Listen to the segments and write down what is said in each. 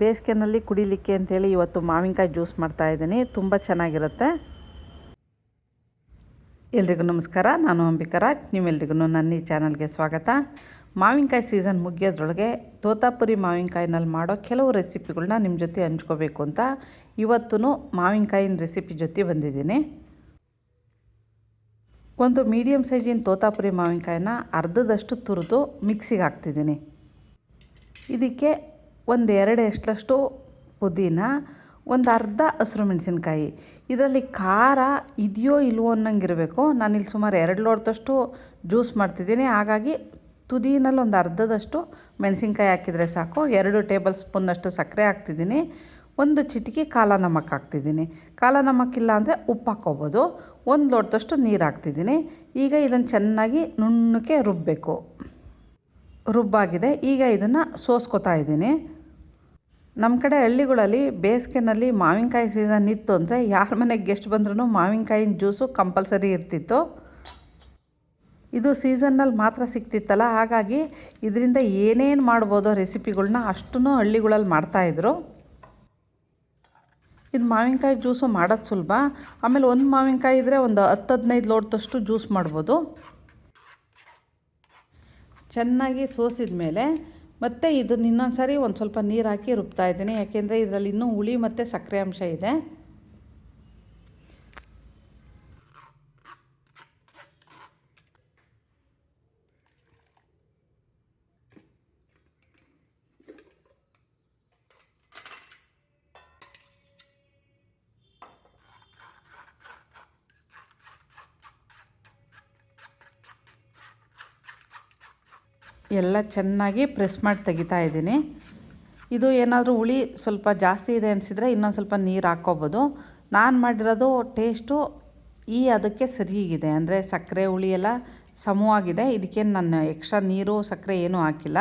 ಬೇಸಿಗೆನಲ್ಲಿ ಕುಡಿಲಿಕ್ಕೆ ಅಂತೇಳಿ ಇವತ್ತು ಮಾವಿನಕಾಯಿ ಜ್ಯೂಸ್ ಮಾಡ್ತಾಯಿದ್ದೀನಿ ತುಂಬ ಚೆನ್ನಾಗಿರುತ್ತೆ. ಎಲ್ರಿಗೂ ನಮಸ್ಕಾರ. ನಾನು ಅಂಬಿಕಾ ರಾಜ್. ನೀವೆಲ್ರಿಗೂ ನನ್ನ ಈ ಚಾನಲ್ಗೆ ಸ್ವಾಗತ. ಮಾವಿನಕಾಯಿ ಸೀಸನ್ ಮುಗಿಯೋದ್ರೊಳಗೆ ತೋತಾಪುರಿ ಮಾವಿನಕಾಯಿನಲ್ಲಿ ಮಾಡೋ ಕೆಲವು ರೆಸಿಪಿಗಳನ್ನ ನಿಮ್ಮ ಜೊತೆ ಹಂಚ್ಕೋಬೇಕು ಅಂತ ಇವತ್ತೂ ಮಾವಿನಕಾಯಿನ ರೆಸಿಪಿ ಜೊತೆ ಬಂದಿದ್ದೀನಿ. ಒಂದು ಮೀಡಿಯಮ್ ಸೈಜಿನ ತೋತಾಪುರಿ ಮಾವಿನಕಾಯಿನ ಅರ್ಧದಷ್ಟು ತುರಿದು ಮಿಕ್ಸಿಗೆ ಹಾಕ್ತಿದ್ದೀನಿ. ಇದಕ್ಕೆ ಒಂದು ಎರಡು ಎಷ್ಟಷ್ಟು ಪುದೀನ, ಒಂದು ಅರ್ಧ ಹಸಿರು ಮೆಣಸಿನ್ಕಾಯಿ. ಇದರಲ್ಲಿ ಖಾರ ಇದೆಯೋ ಇಲ್ವೋ ಅನ್ನಂಗಿರಬೇಕು. ನಾನಿಲ್ಲಿ ಸುಮಾರು ಎರಡು ಲೋಟದಷ್ಟು ಜ್ಯೂಸ್ ಮಾಡ್ತಿದ್ದೀನಿ. ಹಾಗಾಗಿ ತುದಿನಲ್ಲಿ ಒಂದು ಅರ್ಧದಷ್ಟು ಮೆಣಸಿನ್ಕಾಯಿ ಹಾಕಿದರೆ ಸಾಕು. ಎರಡು ಟೇಬಲ್ ಸ್ಪೂನ್ನಷ್ಟು ಸಕ್ಕರೆ ಹಾಕ್ತಿದ್ದೀನಿ. ಒಂದು ಚಿಟಿಕೆ ಕಾಲ ನಮಕ್ ಹಾಕ್ತಿದ್ದೀನಿ. ಕಾಲ ಇಲ್ಲ ಅಂದರೆ ಉಪ್ಪು ಹಾಕ್ಕೋಬೋದು. ಒಂದು ಲೋಟದಷ್ಟು ನೀರು ಹಾಕ್ತಿದ್ದೀನಿ. ಈಗ ಇದನ್ನು ಚೆನ್ನಾಗಿ ನುಣ್ಣಕ್ಕೆ ರುಬ್ಬಬೇಕು ರುಬ್ಬಾಗಿದೆ. ಈಗ ಇದನ್ನು ಸೋಸ್ಕೊತಾ ಇದ್ದೀನಿ. ನಮ್ಮ ಕಡೆ ಹಳ್ಳಿಗಳಲ್ಲಿ ಬೇಸಿಗೆನಲ್ಲಿ ಮಾವಿನಕಾಯಿ ಸೀಸನ್ ಇತ್ತು ಅಂದರೆ ಯಾರ ಮನೆಗೆ ಗೆಸ್ಟ್ ಬಂದ್ರೂ ಮಾವಿನಕಾಯಿನ ಜ್ಯೂಸು ಕಂಪಲ್ಸರಿ ಇರ್ತಿತ್ತು. ಇದು ಸೀಸನ್ನಲ್ಲಿ ಮಾತ್ರ ಸಿಗ್ತಿತ್ತಲ್ಲ, ಹಾಗಾಗಿ ಇದರಿಂದ ಏನೇನು ಮಾಡ್ಬೋದೋ ರೆಸಿಪಿಗಳನ್ನ ಅಷ್ಟೂ ಹಳ್ಳಿಗಳಲ್ಲಿ ಮಾಡ್ತಾಯಿದ್ರು ಇದು ಮಾವಿನಕಾಯಿ ಜ್ಯೂಸು ಮಾಡೋದು ಸುಲಭ. ಆಮೇಲೆ ಒಂದು ಮಾವಿನಕಾಯಿ ಇದ್ದರೆ ಒಂದು ಹತ್ತು ಹದಿನೈದು ಲೋಟದಷ್ಟು ಜ್ಯೂಸ್ ಮಾಡ್ಬೋದು. ಚೆನ್ನಾಗಿ ಸೋಸಿದ ಮೇಲೆ ಮತ್ತು ಇದನ್ನ ಇನ್ನೊಂದು ಸಾರಿ ಒಂದು ಸ್ವಲ್ಪ ನೀರು ಹಾಕಿ ರುಬ್ತಾ ಇದ್ದೀನಿ. ಯಾಕೆಂದರೆ ಇದರಲ್ಲಿ ಇನ್ನೂ ಹುಳಿ ಮತ್ತು ಸಕ್ಕರೆ ಅಂಶ ಇದೆ. ಎಲ್ಲ ಚೆನ್ನಾಗಿ ಪ್ರೆಸ್ ಮಾಡಿ ತೆಗಿತಾ ಇದ್ದೀನಿ. ಇದು ಏನಾದರೂ ಹುಳಿ ಸ್ವಲ್ಪ ಜಾಸ್ತಿ ಇದೆ ಅನಿಸಿದರೆ ಇನ್ನೊಂದು ಸ್ವಲ್ಪ ನೀರು ಹಾಕ್ಕೋಬೋದು. ನಾನು ಮಾಡಿರೋದು ಟೇಸ್ಟು ಈ ಅದಕ್ಕೆ ಸರಿಯಾಗಿದೆ. ಅಂದರೆ ಸಕ್ಕರೆ ಹುಳಿ ಎಲ್ಲ ಸಮವಾಗಿದೆ. ಇದಕ್ಕೇನು ನಾನು ಎಕ್ಸ್ಟ್ರಾ ನೀರು, ಸಕ್ಕರೆ ಏನೂ ಹಾಕಿಲ್ಲ.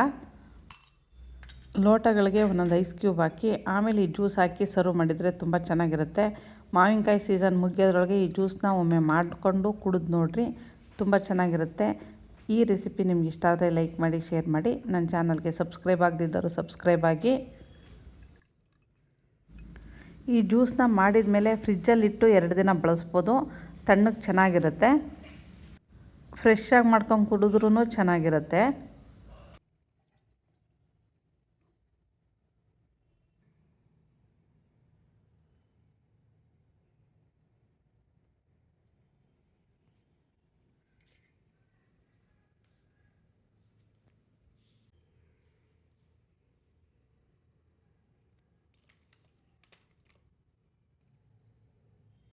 ಲೋಟಗಳಿಗೆ ಒಂದೊಂದು ಐಸ್ ಕ್ಯೂಬ್ ಹಾಕಿ, ಆಮೇಲೆ ಈ ಜ್ಯೂಸ್ ಹಾಕಿ ಸರ್ವ್ ಮಾಡಿದರೆ ತುಂಬ ಚೆನ್ನಾಗಿರುತ್ತೆ. ಮಾವಿನಕಾಯಿ ಸೀಸನ್ ಮುಗಿಯೋದ್ರೊಳಗೆ ಈ ಜ್ಯೂಸನ್ನ ಒಮ್ಮೆ ಮಾಡಿಕೊಂಡು ಕುಡಿದು ನೋಡಿರಿ, ತುಂಬ ಚೆನ್ನಾಗಿರುತ್ತೆ. ಈ ರೆಸಿಪಿ ನಿಮ್ಗೆ ಇಷ್ಟ ಆದರೆ ಲೈಕ್ ಮಾಡಿ, ಶೇರ್ ಮಾಡಿ. ನನ್ನ ಚಾನಲ್ಗೆ ಸಬ್ಸ್ಕ್ರೈಬ್ ಆಗದಿದ್ದರು ಸಬ್ಸ್ಕ್ರೈಬ್ ಆಗಿ. ಈ ಜ್ಯೂಸನ್ನ ಮಾಡಿದ ಮೇಲೆ ಫ್ರಿಜ್ಜಲ್ಲಿಟ್ಟು ಎರಡು ದಿನ ಬಳಸ್ಬೋದು. ತಣ್ಣಗೆ ಚೆನ್ನಾಗಿರುತ್ತೆ. ಫ್ರೆಶ್ ಆಗಿ ಮಾಡ್ಕೊಂಡು ಕುಡಿದ್ರೂ ಚೆನ್ನಾಗಿರುತ್ತೆ.